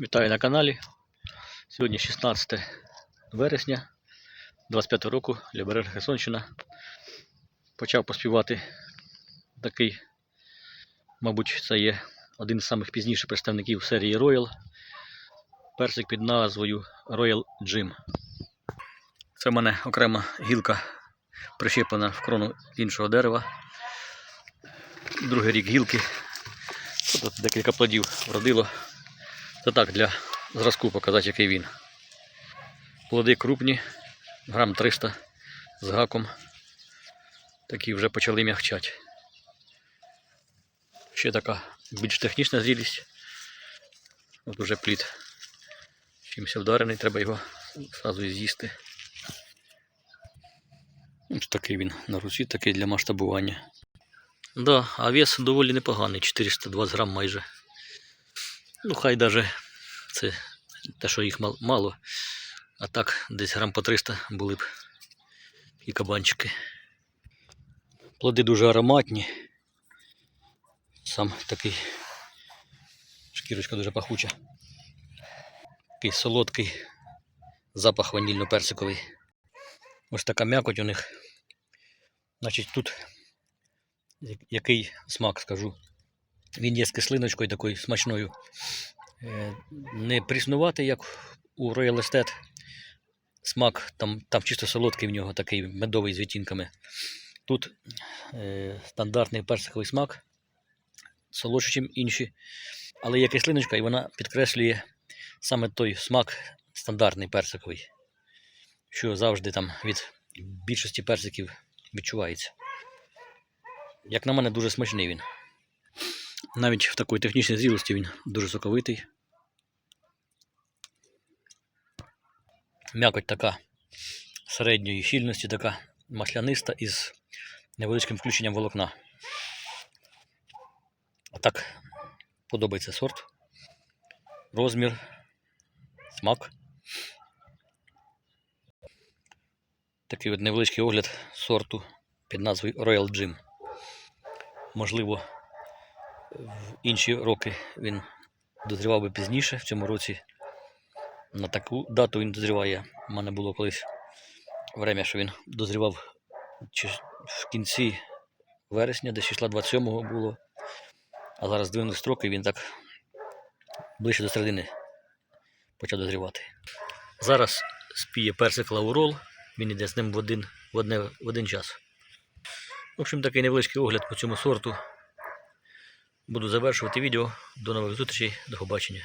Вітаю на каналі. Сьогодні 16 вересня 25 року, Лібережна Херсонщина. Почав поспівати такий, мабуть, це є один з самих пізніших представників серії Royal. Персик під назвою Royal Jim. Це в мене окрема гілка прищеплена в крону іншого дерева. Другий рік гілки. Тут декілька плодів вродило. Це так, для зразку показати, який він. Плоди крупні, грам 300 з гаком. Такі вже почали м'ягчати. Ще така більш технічна зрілість. От уже плід. Чимось вдарений, треба його одразу з'їсти. Ось такий він на руці, такий для масштабування. Да, а вес доволі непоганий, 420 грам майже. Ну, хай даже це те, що їх мало. А так, десь грам по 300 були б і кабанчики. Плоди дуже ароматні. Сам такий шкірочка дуже пахуча. Такий солодкий запах ванільно-персиковий. Ось така м'якоть у них. Значить, тут який смак скажу. Він є з кислиночкою такою смачною. Е, Не пріснувати, як у Royal Estate. Смак там, там чисто солодкий в нього, такий медовий з відтінками. Тут е, стандартний персиковий смак, солодший, ніж інші. Але є кислиночка, і вона підкреслює саме той смак стандартний персиковий, що завжди там від більшості персиків відчувається. Як на мене, дуже смачний він. Навіть в такої технічній зрілості він дуже соковитий. М'якоть така середньої щільності, така масляниста із невеличким включенням волокна. А так подобається сорт, розмір, смак. Такий от невеличкий огляд сорту під назвою Royal Jim. Можливо, в інші роки він дозрівав би пізніше. В цьому році на таку дату він дозріває. У мене було колись время, що він дозрівав чи в кінці вересня, десь числа 27-го було. А зараз двинули строки, він так ближче до середини почав дозрівати. Зараз спіє персик лаурол, він йде з ним в один, в одне, в один час. В общем, такий невеличкий огляд по цьому сорту. Буду завершувати відео. До нових зустрічей, до побачення.